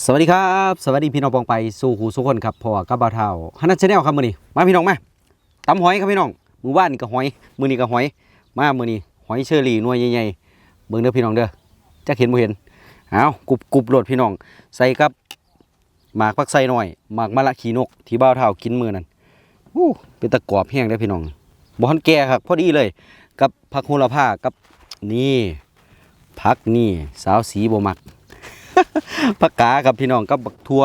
สวัสดีครับ สวัสดีพี่น้องปองไปสู่หูสุกคนครับพ่อกับบ่าวเท่าฮันนัทชแนลครับมือนี้มาพี่น้องมาตำหอยครับพี่น้องมือวานนี่ก็หอยมือนี้ก็หอย มามือนี้หอยเชอรี่หน่วยใหญ่ๆเบิ่งเด้อพี่น้องเด้อจักเห็นบ่เห็นเอากรุบกรุบโหลดพี่น้อง ใส่กับหมากผักไส้หน่อยหมากมะละขีนก ที่บ่าวเท่ากินมือนั้นอู้เป็นตะกรอบแห้งเด้อพี่น้องบ่ทันแก่ครับพอดีเลย กับผักโหระพากับนี่ผักนี่สาวสีบ่มัก ผักกากับพี่น้องกับบักทัว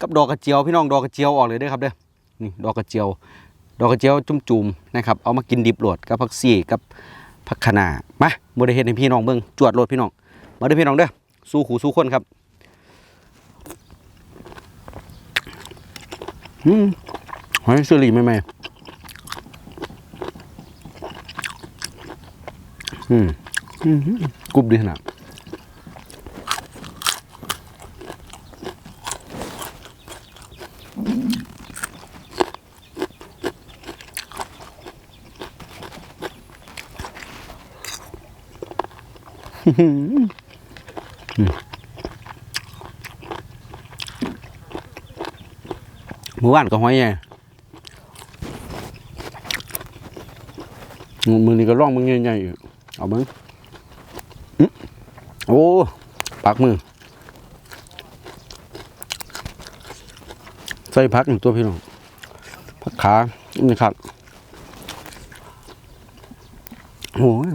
กับดอกกระเจียวพี่น้องดอกกระเจียวออกเลยเด้อครับเด้อนี่ดอกกระเจียว ดอกกระเจียวจุ่มๆนะครับเอามากินดิบโหลดกับผักซี่กับผักคะน้ามาบ่ได้เฮ็ดให้พี่น้องเบิ่งจวดโหลดพี่น้อง มาเด้อพี่น้องเด้อสู้ขู่สู้คนครับอืมหอยเชอรี่ใหม่ๆอืมอืมกรุบดีขนาด มือวานก็ห้อยไงมือนี้ก็ร่องมึงใหญ่ๆอยู่เอามึงอื้อโอ้ปักมือ ใส่พักหนึ่งตัวพี่น้องพักขานี่ครับโอ้ย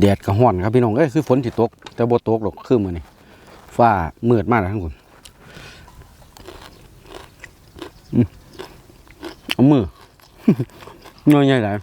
แดดก็ห้อนครับพี่น้องเอ้ยคือฝนที่ตก แต่บ่ตกหรอกคือมือนี่ฟ้ามืดมากนะทั้งคนเอามือน้อยใหญ่หลาย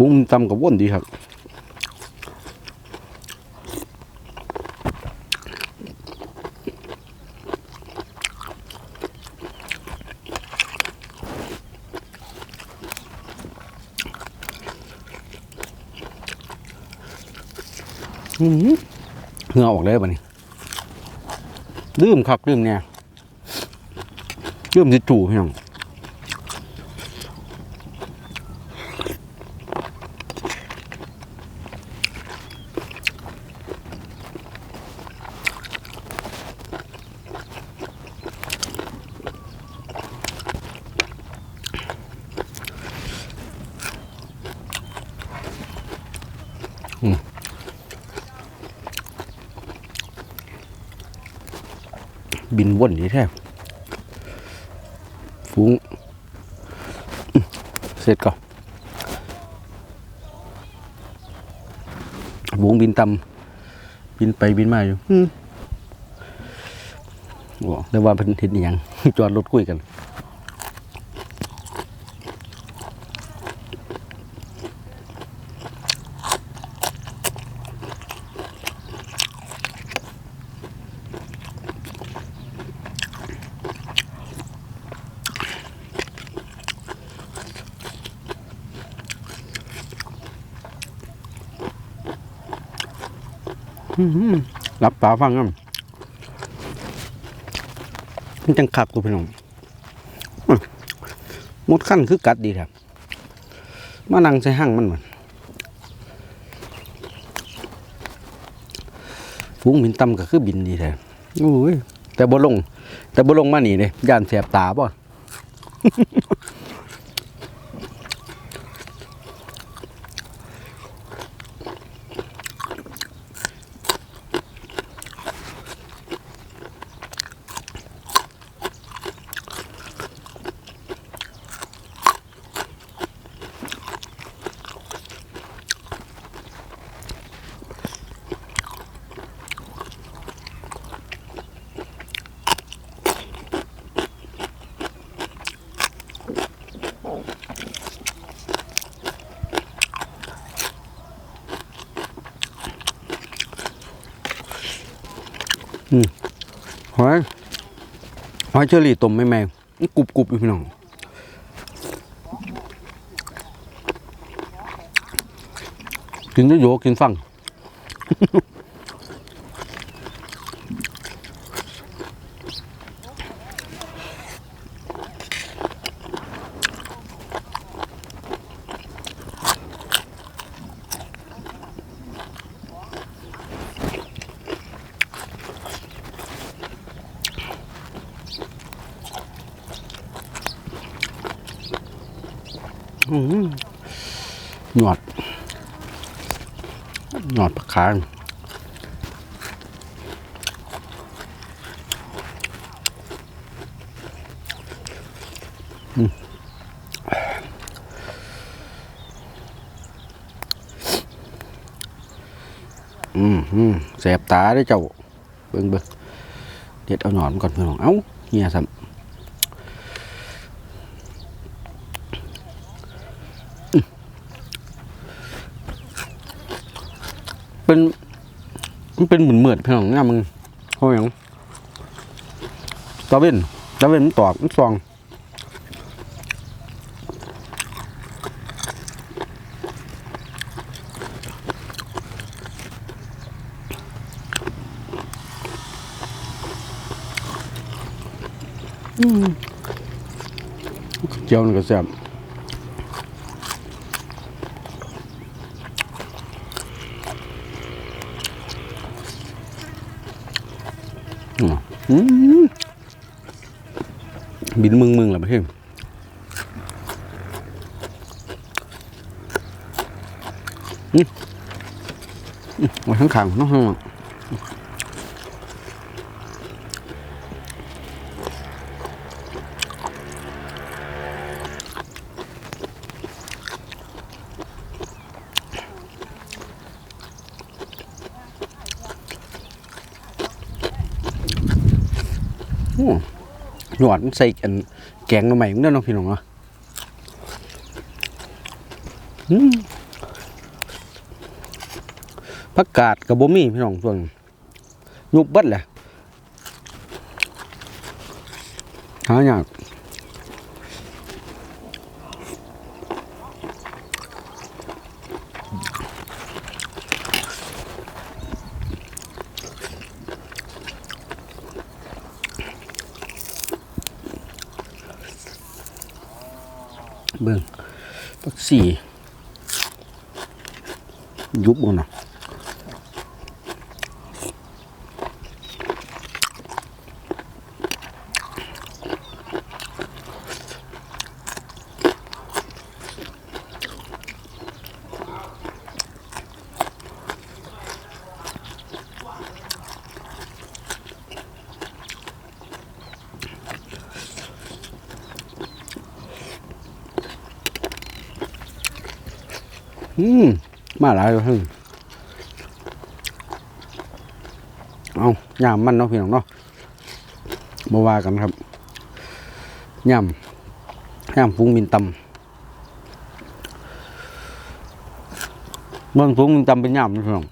ฟุ้งตำกับว่นดีครับอื้อหือเหงื่อออกเลยบัดนี้ดื่มครับดื่มเนี่ยดื่มจิจู่พี่น้อง นวนนี่แท้ฟุ้งอื้อเสร็จก่อนฟุ้งบินตำบินไปบินมาอยู่อืมโอ้แต่ว่าเพิ่นเห็นอหยังจอดรถคุยกัน รับตาฟังกันมันจังคักกูพี่น้องมดขั้นคือกัดดีครับมานั่งใส่ห้างมันมันฟุ้งบินต่ำก็คือบินดีแท้โอ้ยแต่บ่ลง แต่บ่ลงมานี่เลยย่านแสบตาบ่ อยเชอรี่ต้มไม่แม่กรุบกรุบอยู่พี่น้องกินเยโย่กินฟัง อืมหยอด หยอดผัก คางอืมอืมอืมแสบตาได้เจ้า เบิ่งเบิ่งเด็ดเอาหนอนก่อนพี่น้อง เอ้าเฮียสัม เป็นมันเป็นเหมือนเหมือดพี่น้องเนี่ยมึงเขาอย่างตาเว้นตาเว้นมันตอกมันซองอืมเจียวนี่ก็แซ่บอืมอืม บินมึงมึงหรอไม่ใช่อืมอืมไว้ข้างขางๆเน้องข้าง หยอดมันใส่กันแกงหน่อใหม่มันเด้อน้องพี่น้องเนาะอืมผักกาดกับบ่มีพี่น้องส่วนยุบบัดแหละหายาก สี่ยุบบ่เนะ อืมมาหลายแล้วเฮ้ยเอาย่ามันเนาะพี่น้องเนาะมาว่ากันครับย่ามย่ามฟุ้งมินตำเมืองฟุ้งมินตำเป็นย่ามนะพี่น้อง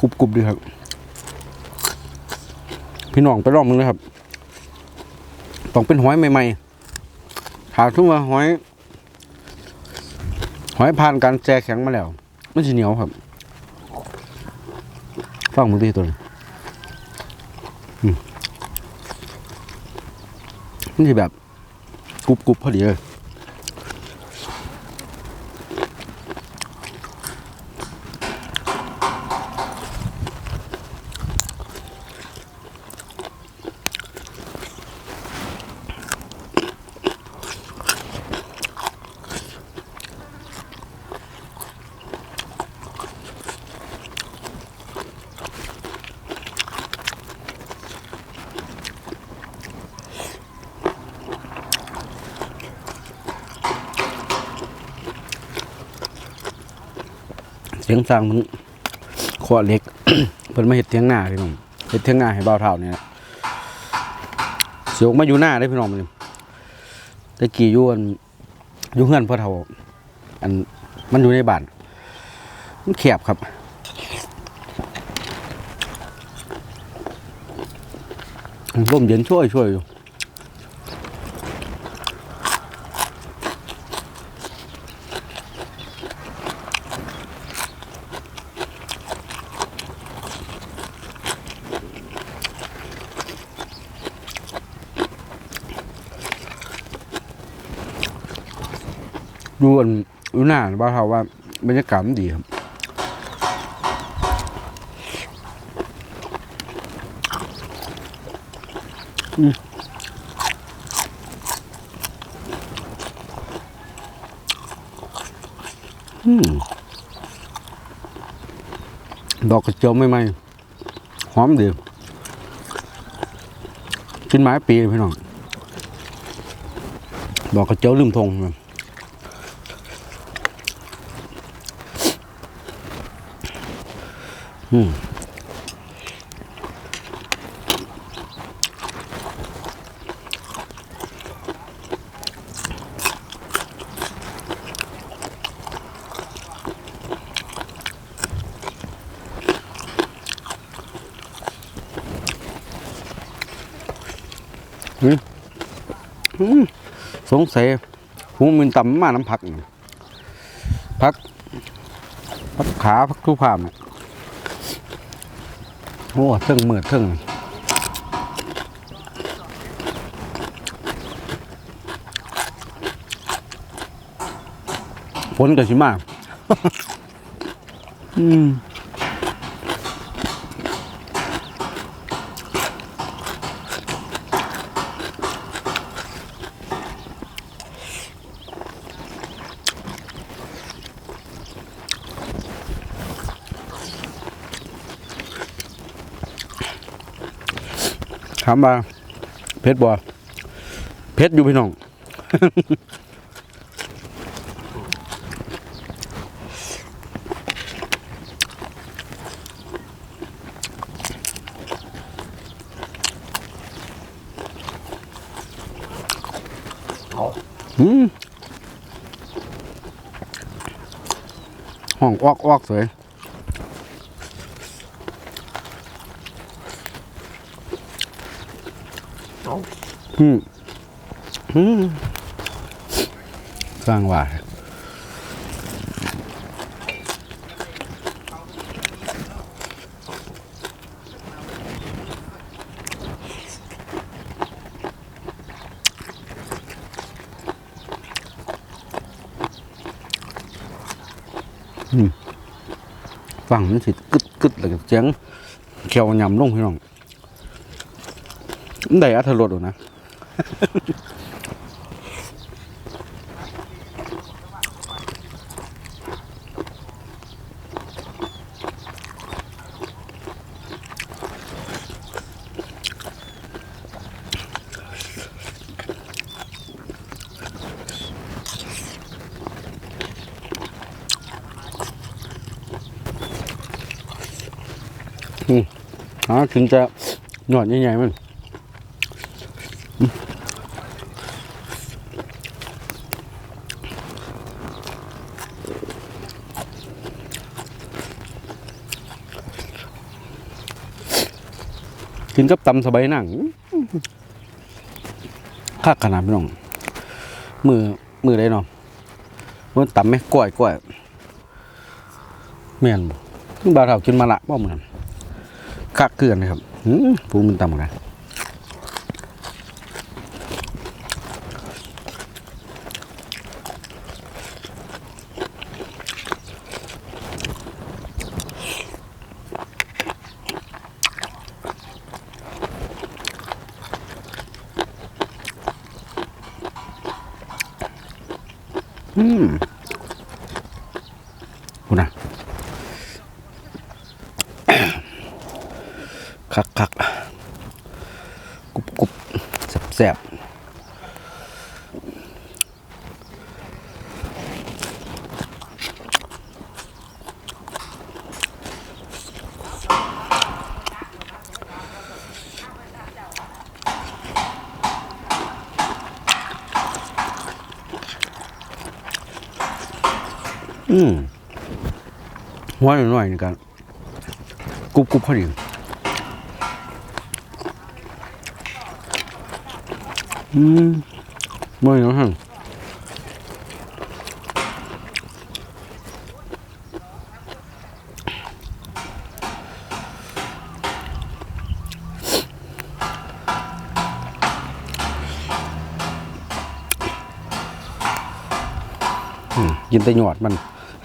กรุบกรุบดีครับ พี่น้องไปลองมึงนะครับ ต้องเป็นหอยใหม่ๆหาทุ่มว่าหอย หอยผ่านการแช่แข็งมาแล้ว มันจะเหนียวครับฟังมึงดีตัวนี้อืมนี่สิแบบกรุบกรุบพอดีเลย สียงสร้างมันขอเล็กเพิ่นมาเฮ็ดเถียงหน้าพี่น้องเฮ็ดเถียงหน้าให้บ่าวเฒ่านี่แหละเสียงมาอยู่หน้าได้พี่น้องมันตะกี้ยู่นอยู่เฮือนพ่อเฒ่าอันมันอยู่ในบ้านมันแคบครับร่มเย็นช่วยช่วยอยู่ ดูอันดูหน้าบ้าเขาว่าบรรยากาศมันดีครับอืมอืมดอกกระเจียวไม่ไหมหอมดีกินไม้ปีพี่น้องดอกกระเจียวลืมทงครับ อืมอืมอืม สงสัยหูมันต่ำมาน้ำผัก ผักผักขาผักทุพามเนี่ย อ้ทึ่งมืดทึ่งฝนก็สิมาอืมามว่าเพชรบ่เพชรอยู่พี่น้องอืมห้องออกออกสวย อืมอืมสร้างว่าฟังมันสิกึดกึดแล้วก็เสียงเขียวยำลงพี่น้องได้อัธรสอยู่นะ อ๋อถึงจะหนวดใหญ่ๆมัน กินกับตำสบายนั่งคักขนาดพี่น้อง มือมือได้เนาะมันตำไหมกล้วยกล้วยแม่นบ่บาวเฒ่ากินมาละบ่เหมือนคักเกลือนนะครับอืมปูมันต่ำกัน Hmm. อืมหัวหน่อยๆนี่กันกรุบกรุบพอดีอืมไม่เนาะฮะกินแต่หยอดมัน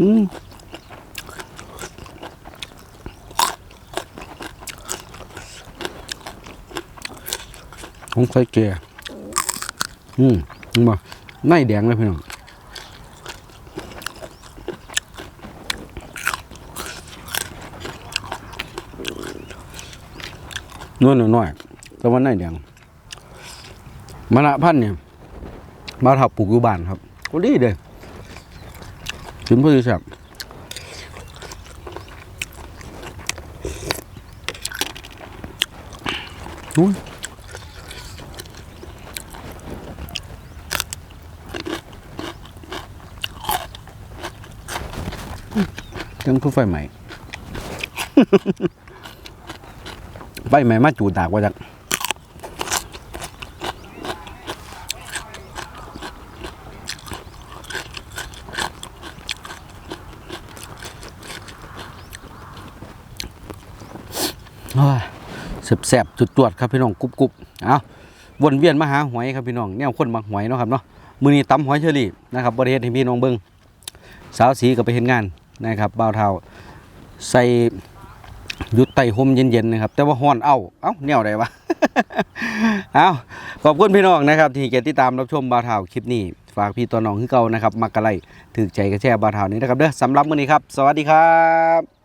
อืมผมใส่เกลืออืมนี่บ่ในแดงเลยพี่น้องนวลหน่อยแต่ว่าในแดงมะละพันเนี่ยมาถับปลูกอยู่บ้านครับ ก็ดีเด้ชิ มเพื่อแซ่บอุ้ยยังคือไฟใหม่ ไฟใหม่มาจูตากว่าจัก แสบๆจุดตรวจครับพี่น้องกรุบกรุบเอาวนเวียนมาหาหอยครับพี่น้องแนวคนมักหอยเนาะครับเนาะมือนี้ตำหอยเชอรี่นะครับบริเวณให้พี่น้องเบิ้งสาวสีก็ไปเห็นงานนะครับบ่าวเทาใส่ยุดไต่ห่มเย็นๆนะครับแต่ว่าฮ้อนเอาเอ้าแนวใดวะเอาขอบคุณพี่น้องนะครับที่เกียรติดตามรับชมบ่าวเทาคลิปนี้ฝากพี่ตัวน้องคือเก่านะครับมักกะไลถือใจกระแช่บ่าวเทานี้นะครับเด้อสำหรับมื้อนี้ครับ สวัสดีครับ